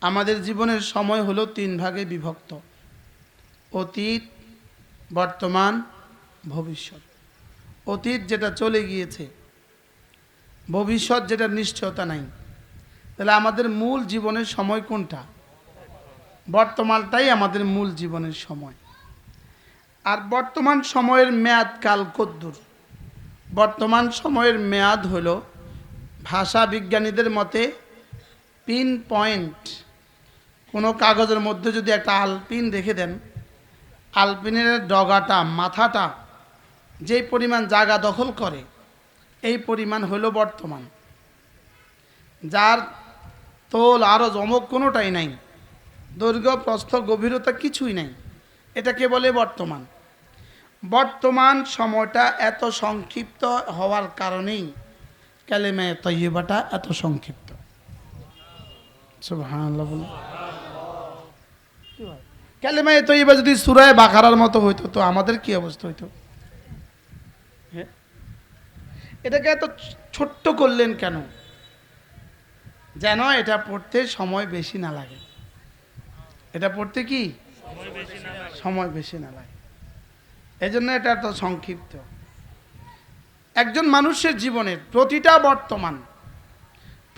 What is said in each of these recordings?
আমাদের জীবনের সময় হলো তিন ভাগে বিভক্ত। অতীত, বর্তমান, ভবিষ্যৎ। অতীত যেটা চলে গিয়েছে, ভবিষ্যৎ যেটা নিশ্চয়তা নাই। তাহলে আমাদের মূল জীবনের সময় কোনটা? বর্তমানটাই আমাদের মূল জীবনের সময়। আর বর্তমান সময়ের মেয়াদ কাল কদ্দুর। বর্তমান সময়ের মেয়াদ হলো ভাষা বিজ্ঞানীদের মতে পিন পয়েন্ট কোনো কাগজের মধ্যে যদি একটা আলপিন রেখে দেন, আলপিনের ডগাটা, মাথাটা যেই পরিমাণ জায়গা দখল করে, এই পরিমাণ হলো বর্তমান। যার তোল আরও জমক কোনোটাই নাই, দৈর্ঘ্য, প্রস্থ, গভীরতা কিছুই নাই। এটাকে বলে? বর্তমান। বর্তমান সময়টা এত সংক্ষিপ্ত হওয়ার কারণেই ক্যালেমায় তৈবাটা এত সংক্ষিপ্ত। ক্যালেমায় তৈবা যদি সুরায় মতো হইতো, তো আমাদের কি অবস্থা হইতো? এটাকে এত ছোট্ট করলেন কেন? যেন এটা পড়তে সময় বেশি না লাগে। এটা পড়তে কি? সময় বেশি না লাগে। এই জন্য এটা এত সংক্ষিপ্ত। একজন মানুষের জীবনের প্রতিটা বর্তমান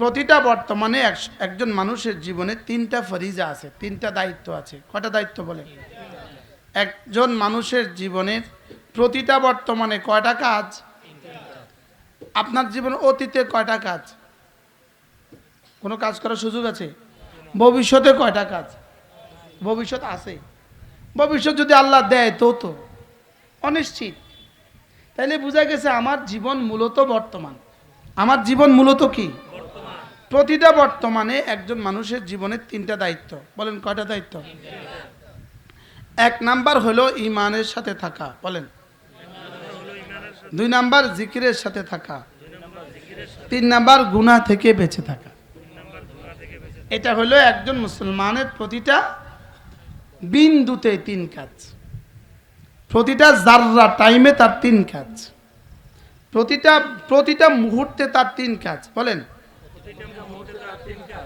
প্রতিটা বর্তমানে এক- একজন মানুষের জীবনে তিনটা ফরিজা আছে, তিনটা দায়িত্ব আছে। কটা দায়িত্ব বলে একজন মানুষের জীবনের প্রতিটা বর্তমানে কয়টা কাজ? আপনার জীবন অতীতে কয়টা কাজ? কোনো কাজ করার সুযোগ আছে? ভবিষ্যতে কয়টা কাজ? ভবিষ্যৎ আছে। ভবিষ্যৎ যদি আল্লাহ দেয়, তো তো। অনিশ্চিত। তাইলে বোঝা গেছে আমার জীবন মূলত বর্তমান। আমার জীবন মূলত কি? প্রতিটা বর্তমানে একজন মানুষের জীবনের তিনটা দায়িত্ব। বলেন, কয়টা দায়িত্ব? এক নাম্বার হলো ইমানের সাথে থাকা, বলেন। দুই নাম্বার জিকিরের সাথে থাকা। তিন নাম্বার গুনাহ থেকে বেঁচে থাকা। এটা হলো একজন মুসলমানের প্রতিটা বিন্দুতে তিন কাজ। প্রতিটা জাররা টাইমে তার তিন কাজ। প্রতিটা প্রতিটা মুহূর্তে তার তিন কাজ, বলেন।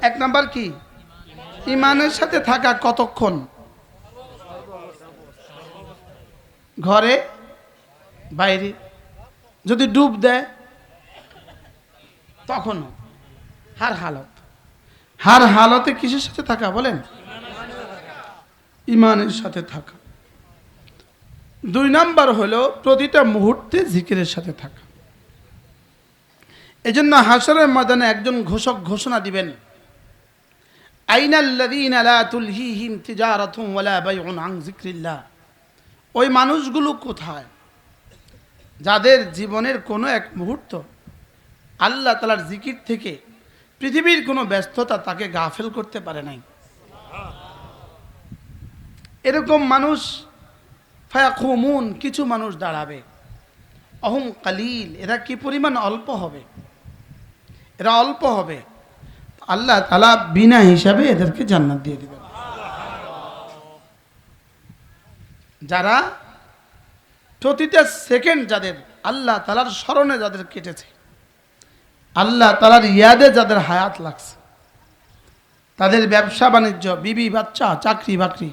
এক নাম্বার কি? ইমানের সাথে থাকা কতক্ষণ? ঘরে? বাইরে? যদি ডুব দেয়? তখনও। হার হালত। হার হালতে কিসের সাথে থাকা বলেন? ইমানের সাথে থাকা। দুই নাম্বার হলো প্রতিটা মুহূর্তে জিকিরের সাথে থাকা। এজন্য হাসরের ময়দানে একজন ঘোষক ঘোষণা দিবেন। ওই মানুষগুলো কোথায়? যাদের জীবনের কোনো এক মুহূর্ত আল্লাহ তালার জিকির থেকে পৃথিবীর কোনো ব্যস্ততা তাকে গাফেল করতে পারে নাই। এরকম মানুষ ফায়াকুমুন, কিছু মানুষ দাঁড়াবে। অহম কালিল, এরা কি পরিমাণ অল্প হবে? এরা অল্প হবে। আল্লাহ তালা বিনা হিসাবে এদেরকে জান্নাত দিয়ে দিবেন। যারা প্রতিটা সেকেন্ড যাদের, আল্লাহ তালার স্মরণে যাদের কেটেছে, আল্লাহ তালার ইয়াদে যাদের হায়াত লাগছে, তাদের ব্যবসা বাণিজ্য, বিবি বাচ্চা, চাকরি বাকরি,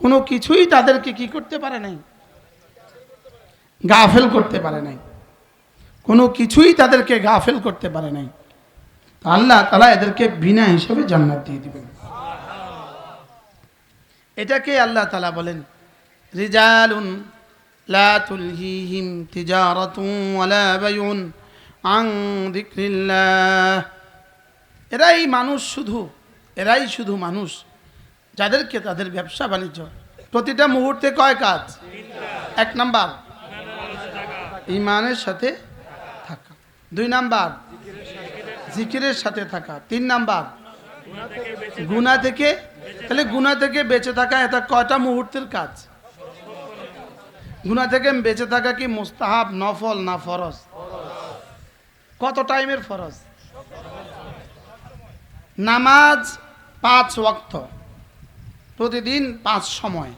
কোনো কিছুই তাদেরকে কি করতে পারে নাই? গাফেল করতে পারে নাই। কোনো কিছুই তাদেরকে গাফেল করতে পারে নাই। আল্লাহ তালা এদেরকে বিনা হিসাবে জান্নাত দিয়ে দিবেন। এটাকে আল্লাহ তালা বলেন, রিজালুন লা তুলহিহিম তিজারাতুন ওয়ালা বাইউন আন যিকরিল্লাহ। এরাই মানুষ শুধু, এরাই শুধু মানুষ যাদেরকে তাদের ব্যবসা বাণিজ্য। প্রতিটা মুহূর্তে কয় কাজ? এক নাম্বার। ইমানের সাথে দুই নাম্বার। জিকিরের সাথে থাকা। তিন নাম্বার। গুণা থেকে, তাহলে গুণা থেকে বেঁচে থাকা এটা কয়টা মুহূর্তের কাজ? গুণা থেকে বেঁচে থাকা কি মুস্তাহাব, নফল না ফরজ? কত টাইমের ফরজ? নামাজ পাঁচ ওয়াক্ত। প্রতিদিন পাঁচ সময়।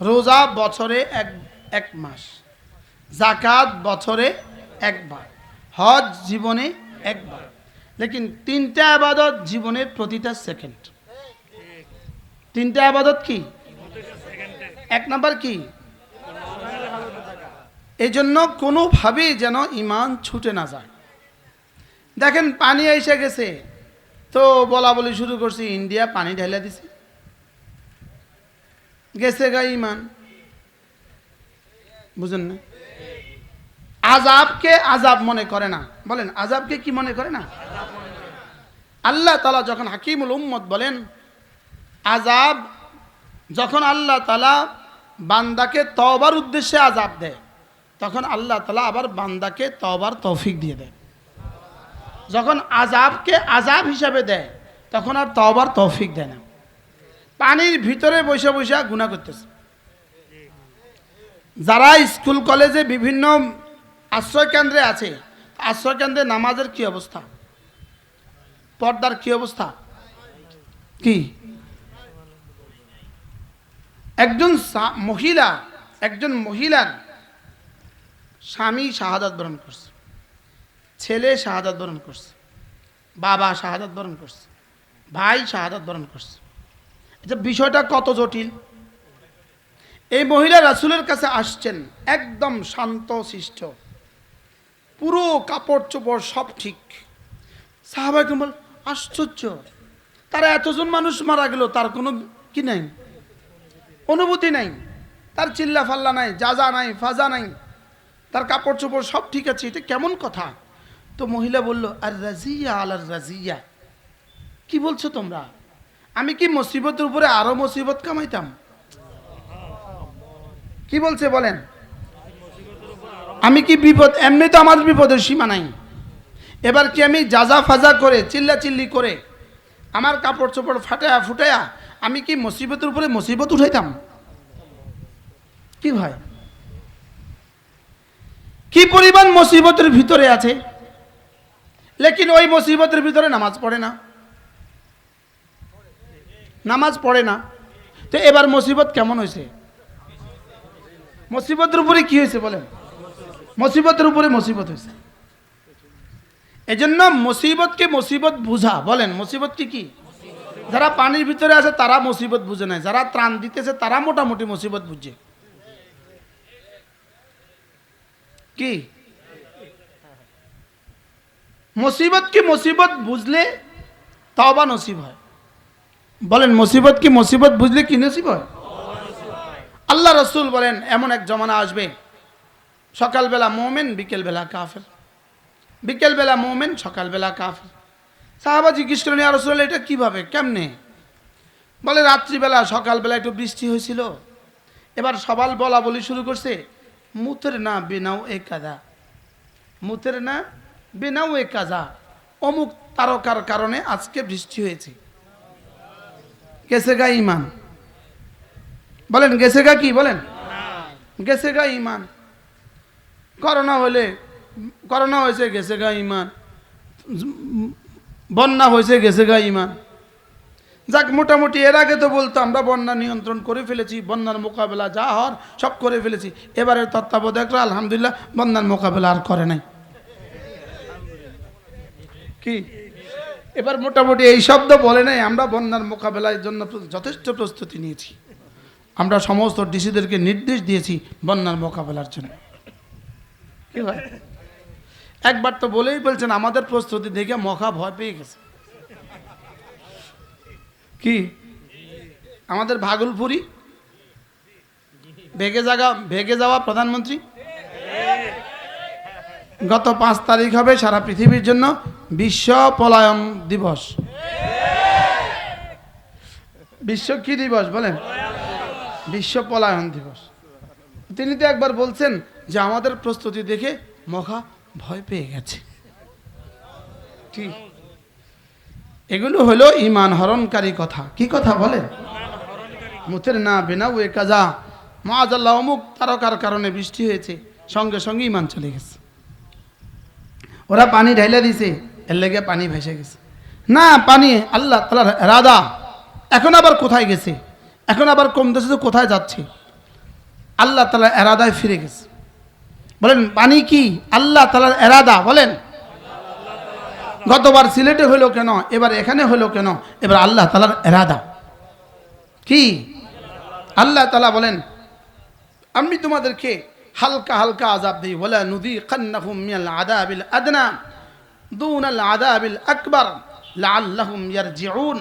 রোজা বছরে এক এক মাস। জাকাত বছরে একবার। হজ জীবনে একবার। লেকিন তিনটা আবাদত জীবনের প্রতিটা সেকেন্ড। তিনটা আবাদত কি? এক নাম্বার কি? এই জন্য কোনোভাবেই যেন ইমান ছুটে না যায়। দেখেন, পানি এসে গেছে। তো বলা বলি শুরু করছি, ইন্ডিয়া পানি ঢেলে দিছে। গেছে গা ইমান বুঝেন না? আজাবকে আজাব মনে করে না। বলেন আজাবকে কি মনে করে না? আল্লাহ তালা যখন হাকিমুল উম্মত বলেন আজাব যখন আল্লাহ তালা বান্দাকে তবার উদ্দেশ্যে আজাব দেয়, তখন আল্লাহ তালা আবার বান্দাকে তবার তৌফিক দিয়ে দেয় যখন আজাবকে আজাব হিসাবে দেয়, তখন আর তবার তৌফিক দেয় না। পানির ভিতরে বসে বসে গুণা করতেছে। যারা স্কুল, কলেজে বিভিন্ন আশ্রয় কেন্দ্রে আছে। আশ্রয় কেন্দ্রে নামাজের কি অবস্থা? পর্দার কি অবস্থা? কি? একজন মহিলা, একজন মহিলার স্বামী শাহাদাত বরণ করছে। ছেলে শাহাদাত বরণ করছে। বাবা শাহাদাত বরণ করছে। ভাই শাহাদাত বরণ করছে। এটা বিষয়টা কত জটিল? এই মহিলা রাসুলের কাছে আসছেন, একদম শান্ত, শিষ্ট। পুরো কাপড় চোপড় সব ঠিক। সাহাবাই বল, আশ্চর্য। তারা এতজন মানুষ মারা গেল, তার কোনো কি নাই? অনুভূতি নাই। তার চিল্লা ফাল্লা নাই যাজা নাই, ফাজা নাই। তার কাপড় চোপড় সব ঠিক আছে, এটা কেমন কথা? তো মহিলা বলল, আর রাজিয়া, আল আর রাজিয়া। কি বলছো তোমরা? আমি কি মুসিবতের উপরে আরও মুসিবত কামাইতাম? কি বলছে বলেন? আমি কি বিপদ? এমনি তো আমার বিপদের সীমা নাই। এবার কি আমি যাজা ফাজা করে, চিল্লা চিল্লি করে আমার কাপড় চোপড় ফাটায়া ফুটায়া আমি কি মুসিবতের উপরে মুসিবত উঠাইতাম? কি ভাই? কি পরিমাণ মুসিবতের ভিতরে আছে? লেকিন ওই মুসিবতের ভিতরে নামাজ পড়ে না। নামাজ পড়ে না। তো এবার মুসিবত কেমন হয়েছে মুসিবতের উপরে কি হয়েছে বলেন? মুসিবতের উপরে মুসিবত হয়েছে। এজন্য মুসিবতকে মুসিবত বুঝা, বলেন মুসিবত কি? কি যারা পানির ভিতরে আছে, তারা মুসিবত বুঝে নাই। যারা ত্রাণ দিতেছে, তারা মোটামুটি মুসিবত বুঝছে কি? মুসিবত কি মুসিবত বুঝলে তবা নসিব হয়। বলেন মুসিবত কি মুসিবত বুঝলে কি নসিব হয়? আল্লাহ রসুল বলেন, এমন এক জমানা আসবে সকালবেলা মোমেন, বিকেলবেলা কাফের। বিকেলবেলা মোমেন, সকালবেলা কাফের। সাহাবা জিজ্ঞেস করেন আর রসুল এটা কীভাবে? কেমনে? বলে, রাত্রিবেলা, সকালবেলা একটু বৃষ্টি হয়েছিল। এবার সবাল বলা বলি শুরু করছে, মুতের না বিনাও এ কাদা। মুতের না বিনাও এ কাজা অমুক তারকার কারণে আজকে বৃষ্টি হয়েছে। গেছে গা ইমান। বলেন, গেছে গা কি? বলেন। গেছে গা ইমান। করোনা হলে করোনা হয়েছে গেছে গা ইমান। বন্যা হয়েছে গেছে গা ইমান। যাক, মোটামুটি এর আগে তো বলতো, আমরা বন্যা নিয়ন্ত্রণ করে ফেলেছি, বন্যার মোকাবেলা যা হওয়ার সব করে ফেলেছি। এবারের তত্ত্বাবধায়করা আলহামদুলিল্লাহ, বন্যার মোকাবেলা আর করে নাই। কি? এবার মোটামুটি এই শব্দ বলে নাই, আমরা বন্যার মোকাবেলার জন্য যথেষ্ট প্রস্তুতি নিয়েছি। আমরা সমস্ত ডিসিদেরকে নির্দেশ দিয়েছি বন্যার মোকাবেলার জন্য। কি হয়? একবার তো বলেই বলছেন আমাদের প্রস্তুতি দেখে মখা ভয় পেয়ে গেছে। কি? আমাদের ভাগলপুরি? ভেগে জায়গা ভেগে যাওয়া প্রধানমন্ত্রী? গত পাঁচ তারিখ হবে সারা পৃথিবীর জন্য বিশ্ব পলায়ন দিবস। বিশ্ব কি দিবস বলেন? বিশ্ব পলায়ন দিবস। তিনি তো একবার বলছেন যে আমাদের প্রস্তুতি দেখে মখা ভয় পেয়ে গেছে। ঠিক এগুলো হলো ইমান হরণকারী কথা। কি কথা বলেন? মুথের না বেনাউ এ কাজা। মাজাল্লাহ অমুক তারকার কারণে বৃষ্টি হয়েছে, সঙ্গে সঙ্গে ইমান চলে গেছে। ওরা পানি ঢাইলে দিছে, এর লেগে পানি ভেসে গেছে। না, পানি, আল্লাহ তালার রাদা এখন আবার কোথায় গেছে? এখন আবার কমতেছে তো কোথায় যাচ্ছে? আল্লাহ তালার এরাদায় ফিরে গেছে। বলেন পানি কি? আল্লাহ তালার এরাদা, বলেন। গতবার সিলেটে হলো কেন? এবার এখানে হলো কেন? এবার আল্লাহ তালার এরাদা। কি? আল্লাহ তালা বলেন, আমি তোমাদেরকে হালকা হালকা আজাব দিই। বলে নদী কান্নাহুম মিয়াল আদাবিল আদনা দুন আল আদাবিল আকবর লাল্লাহুম ইয়ারজিউন।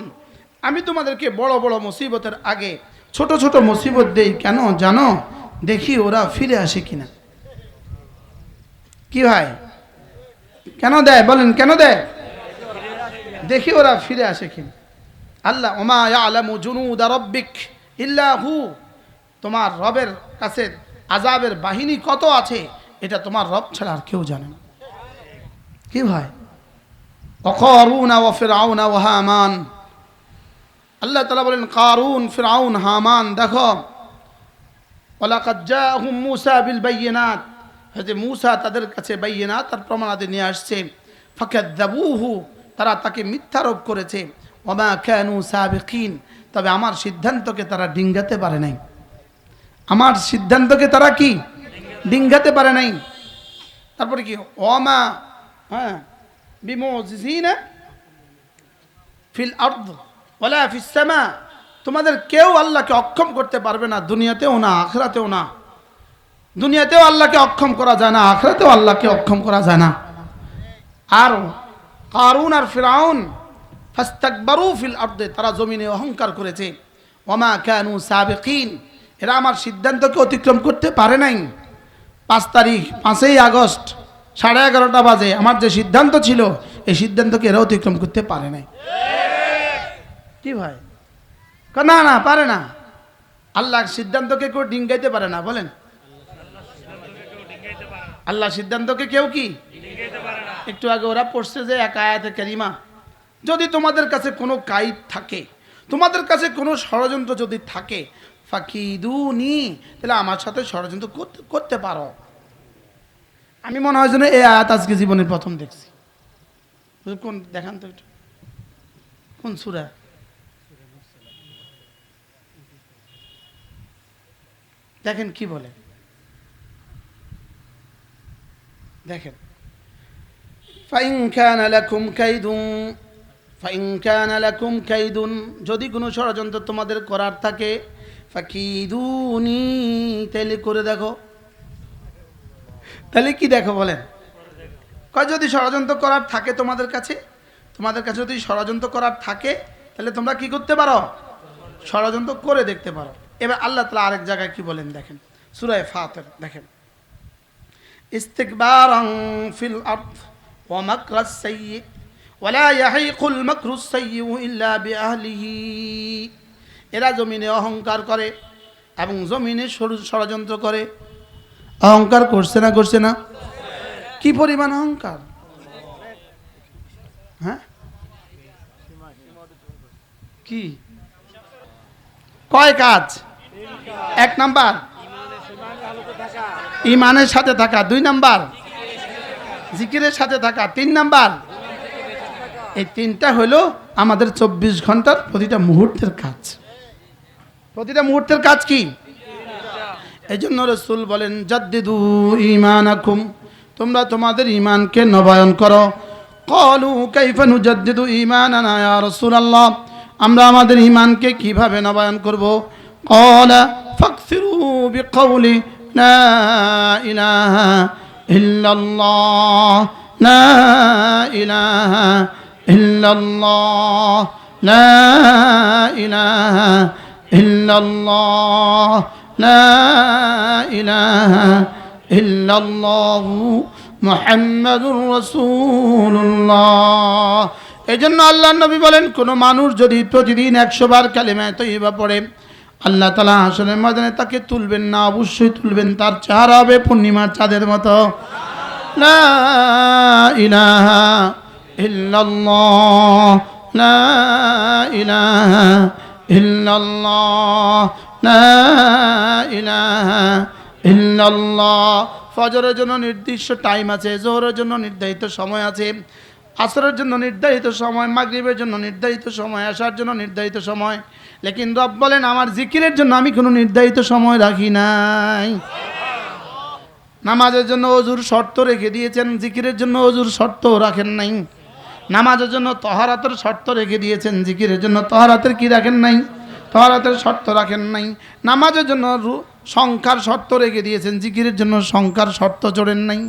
আমি তোমাদেরকে বড় বড় মুসিবতের আগে ছোট ছোট মুসিবত দেই। কেন? জানো? দেখি ওরা ফিরে আসে কিনা। কি ভাই? কেন দেয়? বলেন, কেন দেয়? দেখি ওরা ফিরে আসে কিনা। আল্লাহ, ওমা আলামু জুনুদা রব্বিক ইল্লা হু। তোমার রবের কাছে আজাবের বাহিনী কত আছে? এটা তোমার রব ছাড়া আর কেউ জানে না। কি ভাই? অকরুনা ও ফিরাউনা ও হামান। আল্লাহ তালা বলেন, কারুন, ফিরাউন, হামান, দেখো ওলাকাত জাহুম মুসা বিল বাইয়িনাত। হযরত মুসা তাদের কাছে বাইয়িনাত, তার প্রমাণাদি নিয়ে আসছে। ফাকাদ্দাবুহু, তারা তাকে মিথ্যারোপ করেছে। ওমা কানু সাবিকিন, তবে আমার সিদ্ধান্তকে তারা ডিঙ্গাতে পারে নাই। আমার সিদ্ধান্তকে তারা কি? ডিঙ্গাতে পারে নাই। তারপরে কি? ওমা হ্যাঁ বিমোজিনা ফিল আর্দ ওলা ফিস সামা। তোমাদের কেউ আল্লাহকে অক্ষম করতে পারবে না, দুনিয়াতেও না, আখরাতেও না। দুনিয়াতেও আল্লাহকে অক্ষম করা যায় না, আখরাতেও আল্লাহকে অক্ষম করা যায় না। আর কারুন আর ফিরাউন, ফাস্তাকবারু ফিল আর্দে, তারা জমিনে অহংকার করেছে। ওমা কানু সাবেকিন, এরা আমার সিদ্ধান্তকে অতিক্রম করতে পারে নাই। পাঁচ তারিখ, পাঁচই আগস্ট, সাড়ে এগারোটা বাজে, আমার যে সিদ্ধান্ত ছিল, এই সিদ্ধান্তকে এরা অতিক্রম করতে পারে নাই। কি ভাই? না না, পারে না। আল্লাহর সিদ্ধান্তকে কেউ ডিঙ্গাইতে পারে না, বলেন। আল্লাহ সিদ্ধান্তকে কেউ কি? একটু আগে ওরা পড়ছে যে এক আয়াতে কারিমা, যদি তোমাদের কাছে কোনো কাইদ থাকে, তোমাদের কাছে কোনো ষড়যন্ত্র যদি থাকে, ফাকিদুনি, তাহলে আমার সাথে ষড়যন্ত্র করতে করতে পারো। আমি মনে হয় যেন এই আয়াত আজকে জীবনের প্রথম দেখছি। কোন, দেখান তো কোন সুরা? দেখেন কি বলে? দেখেন। যদি কোনো ষড়যন্ত্র তোমাদের করার থাকে তাহলে করে দেখো। তাহলে কি দেখো বলেন? কয়, যদি ষড়যন্ত্র করার থাকে তোমাদের কাছে তোমাদের কাছে যদি ষড়যন্ত্র করার থাকে তাহলে তোমরা কি করতে পারো? ষড়যন্ত্র করে দেখতে পারো। এবার আল্লাহ তালা আরেক জায়গায় কি বলেন দেখেন সুরায় ফাতের দেখেন استكبارا في الأرض ومكر السيء ولا يحيق المكر السيء إلا بأهله এরা জমিনে অহংকার করে এবং জমিনে ষড়- ষড়যন্ত্র করে অহংকার করছে না করছে না কি পরিমাণ অহংকার হ্যাঁ কি কয় কাজ এক নাম্বার। ইমানের সাথে থাকা, দুই নাম্বার। জিকিরের সাথে থাকা, তিন নাম্বার। এই তিনটা হলো আমাদের চব্বিশ ঘণ্টার প্রতিটা মুহূর্তের কাজ। প্রতিটা মুহূর্তের কাজ কি? এই জন্য রসুল বলেন, জাদ্দিদু ইমান আকুম তোমরা তোমাদের ইমানকে নবায়ন করো। কলু কাইফানু জাদ্দিদু ইমান আনায়া রসুল আল্লাহ আমরা আমাদের ইমানকে কীভাবে নবায়ন করব? কলা ফাকসিরু বিকৌলি লা ইলাহা ইল্লাল্লাহ লা ইলাহা ইল্লাল্লাহ লা ইলাহা ইল্লাল্লাহ لا إله إلا الله محمد رسول الله এই জন্য আল্লাহ নবী বলেন কোনো মানুষ যদি প্রতিদিন একশো বার কালিমায় তৈবা পড়ে আল্লাহ তালা হাসনের ময়দানে তাকে তুলবেন না, অবশ্যই তুলবেন। তার চেহারা হবে পূর্ণিমার চাঁদের মতো। ফজরের জন্য নির্দিষ্ট টাইম আছে, জোহরের জন্য নির্ধারিত সময় আছে। আসরের জন্য নির্ধারিত সময়, মাগরিবের জন্য নির্ধারিত সময় আসার জন্য নির্ধারিত সময়। লেকিন রব বলেন, আমার জিকিরের জন্য আমি কোনো নির্ধারিত সময় রাখি নাই। নামাজের জন্য অজুর শর্ত রেখে দিয়েছেন, জিকিরের জন্য অজুর শর্ত রাখেন নাই। নামাজের জন্য তহারাতের শর্ত রেখে দিয়েছেন, জিকিরের জন্য তহারাতের কি রাখেন নাই? তহারাতের শর্ত রাখেন নাই। নামাজের জন্য সংখ্যার শর্ত রেখে দিয়েছেন, জিকিরের জন্য সংখ্যার শর্ত জোড়েন নাই।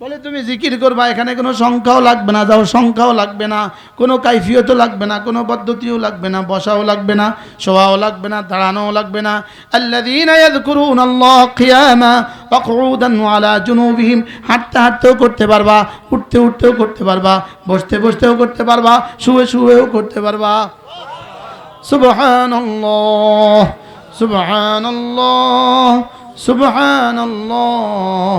বলে, তুমি জিকির করবা, এখানে কোনো সংখ্যাও লাগবে না, যাও, সংখ্যাও লাগবে না, কোনো কাইফিয়তও লাগবে না, কোনো পদ্ধতিও লাগবে না, বসাও লাগবে না, শোয়াও লাগবে না, দাঁড়ানোও লাগবে না। আল্লাযীনা ইয়াযকুরুনাল্লাহ কিয়ামা ওয়া কুউদান ওয়া আলা জুনুবিহিম, হাঁটতে হাঁটতেও করতে পারবা, উঠতে উঠতেও করতে পারবা, বসতে বসতেও করতে পারবা, শুয়ে শুয়েও করতে পারবা। সুবহানাল্লাহ সুবহানাল্লাহ সুবহানাল্লাহ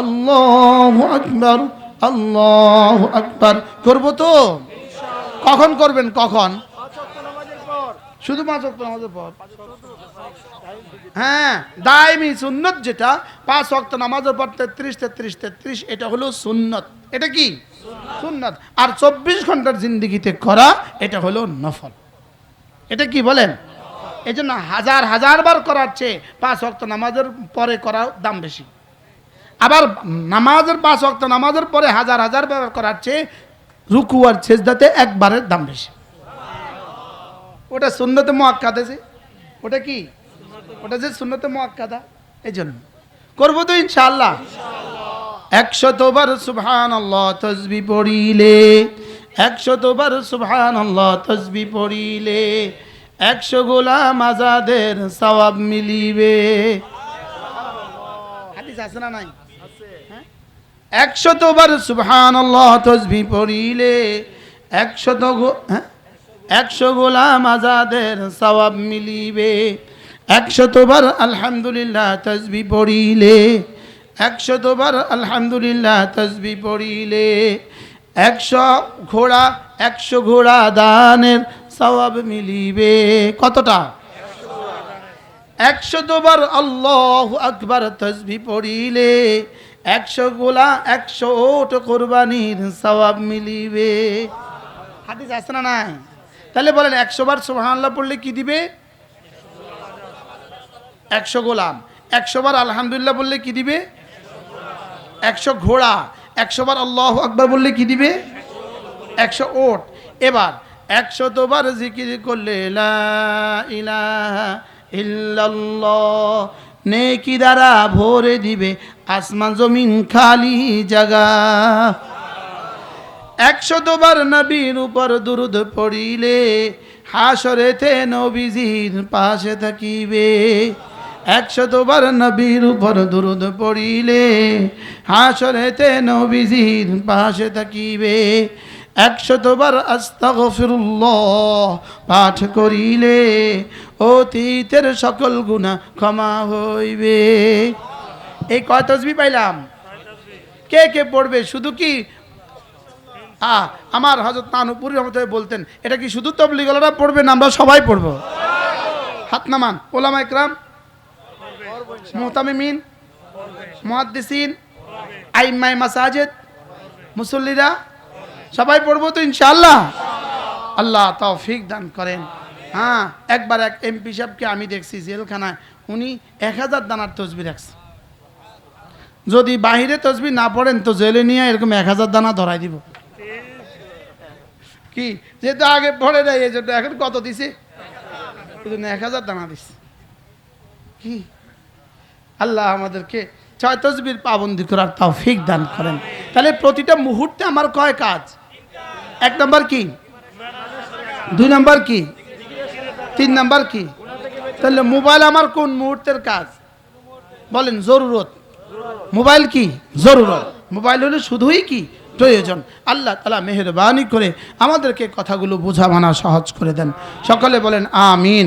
আল্লাহু আকবার আল্লাহু আকবার। করব তো? কখন করবেন, কখন? শুধু পাঁচ ওয়াক্ত নামাজের পর। হ্যাঁ দায়মি সুন্নত যেটা, পাঁচ ওয়াক্ত নামাজের পর তেত্রিশ তেত্রিশ তেত্রিশ, এটা হলো সুন্নত। এটা কি? সুন্নত। আর চব্বিশ ঘণ্টার জিন্দিগিতে করা, এটা হলো নফল। এটা কি বলেন? এই জন্য হাজার হাজার বার করার চেয়ে পাঁচ ওয়াক্ত নামাজের পরে করা দাম বেশি। আবার নামাজের পাঁচ ওয়াক্ত নামাজের পরে হাজার হাজার ব্যবহার করার চেয়ে রুকু আর ছেজদাতে একবারের দাম বেশি। ওটা সুন্নতে মোয়াক্কাদা যে। ওটা কি? ওটা যে সুন্নতে মোয়াক্কাদা। এই জন্য করব তো ইনশাআল্লাহ। একশতবার সুবহান আল্লাহ তসবি পড়িলে, একশতবার সুবহান আল্লাহ তসবি পড়িলে, একশো গোলাম আজাদের সওয়াব মিলিবে। হাদিস আছে না নাই? একশতবার সুবহান আল্লাহ তসবি পড়িলে একশত হ্যাঁ? একশো গোলাম আজাদের সওয়াব মিলিবে। একশতবার আলহামদুলিল্লাহ তসবি পড়িলে। একশতবার আলহামদুলিল্লাহ তসবি পড়িলে। একশো ঘোড়া একশো ঘোড়া দানের সওয়াব মিলিবে। কতটা? একশো দুবার আল্লাহ আকবার তসবি পড়িলে। একশো গোলা একশো ওট কোরবানির সওয়াব মিলিবে। হাদিস আছে না নাই? তাহলে বলেন, একশো বার সুবহানাল্লাহ পড়লে কি দিবে? একশো গোলাম। একশো বার আলহামদুলিল্লাহ বললে কি দিবে? একশো ঘোড়া। একশো বার আল্লাহ আকবর বললে কি দিবে? একশো ওট। এবার, একশো তোবার জিকির করলে ইল্লাল্লাহ নেকি দ্বারা ভরে দিবে আসমান জমিন খালি জাগা। একশো তোবার নবীর উপর দুরুদ পড়িলে হাসরেতে নবীজির পাশে থাকিবে। একশো তোবার নবীর উপর দুরুদ পড়িলে হাসরেতে নবীজির পাশে থাকিবে। একশো তোবার আস্তাগফিরুল্লাহ পাঠ করিলে অতীতের সকল গুণা ক্ষমা হইবে। এই কয় তসবি পাইলাম? কে কে পড়বে? শুধু কি? আমার হজরত নানুপুরি রহমত বলতেন, এটা কি শুধু তবলিগলারা পড়বে না, আমরা সবাই পড়ব? হাত নামান, ওলামা ইকরাম, মোহতামিমিন, মহাদ্দিসিন আইমাই মাসাজেদ, মুসল্লিরা সবাই পড়ব তো ইনশাআল্লাহ। আল্লাহ তৌফিক দান করেন। হ্যাঁ একবার এক এমপি সাহেবকে আমি দেখছি জেলখানায়, উনি এক হাজার দানার তসবি রাখছে। যদি বাহিরে তসবি না পড়েন তো জেলে নিয়ে এরকম এক হাজার দানা ধরাই দিব। কি? যেহেতু আগে পড়ে দেয় এই জন্য এখন কত দিছে? জন্য এক হাজার দানা দিছে। কি? আল্লাহ আমাদেরকে ছয় তসবির পাবন্দি করার তৌফিক দান করেন। তাহলে প্রতিটা মুহূর্তে আমার কয় কাজ? এক নম্বর কি? দুই নম্বর কি? তিন নম্বর কি? তাহলে মোবাইল আমার কোন মুহূর্তের কাজ? বলেন জরুরত। মোবাইল কি? জরুরত। মোবাইল হলে শুধুই কি? প্রয়োজন। আল্লাহ তালা মেহরবানি করে আমাদেরকে কথাগুলো বোঝা মানা সহজ করে দেন। সকলে বলেন আমিন।